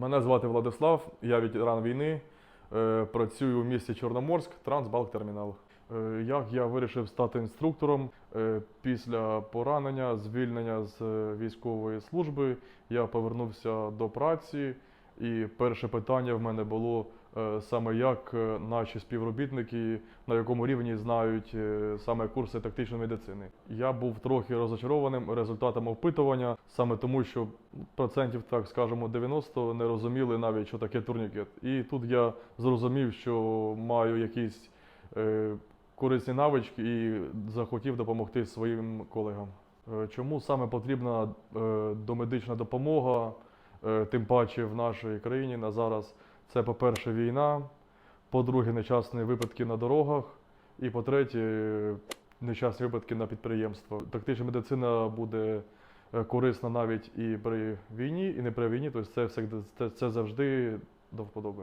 Мене звати Владислав, я ветеран війни. е, Працюю в місті Чорноморськ, Трансбалк-термінал. Е, Як я вирішив стати інструктором Е, після поранення, звільнення з військової служби, я повернувся до праці, і перше питання в мене було е, саме як е, наші співробітники на якому рівні знають е, саме курси тактичної медицини. Я був трохи розочарованим результатами опитування, саме тому, що процентів, так скажемо, 90 не розуміли навіть, що таке турнікет. І тут я зрозумів, що маю якісь корисні навички і захотів допомогти своїм колегам. Чому саме потрібна домедична допомога, тим паче в нашій країні на зараз? Це, по-перше, війна, по-друге, нещасні випадки на дорогах, і по-третє, е, нещасні випадки на підприємствах. Тактична медицина буде е, корисна навіть і при війні, і не при війні, тобто це, це, це завжди до вподоби.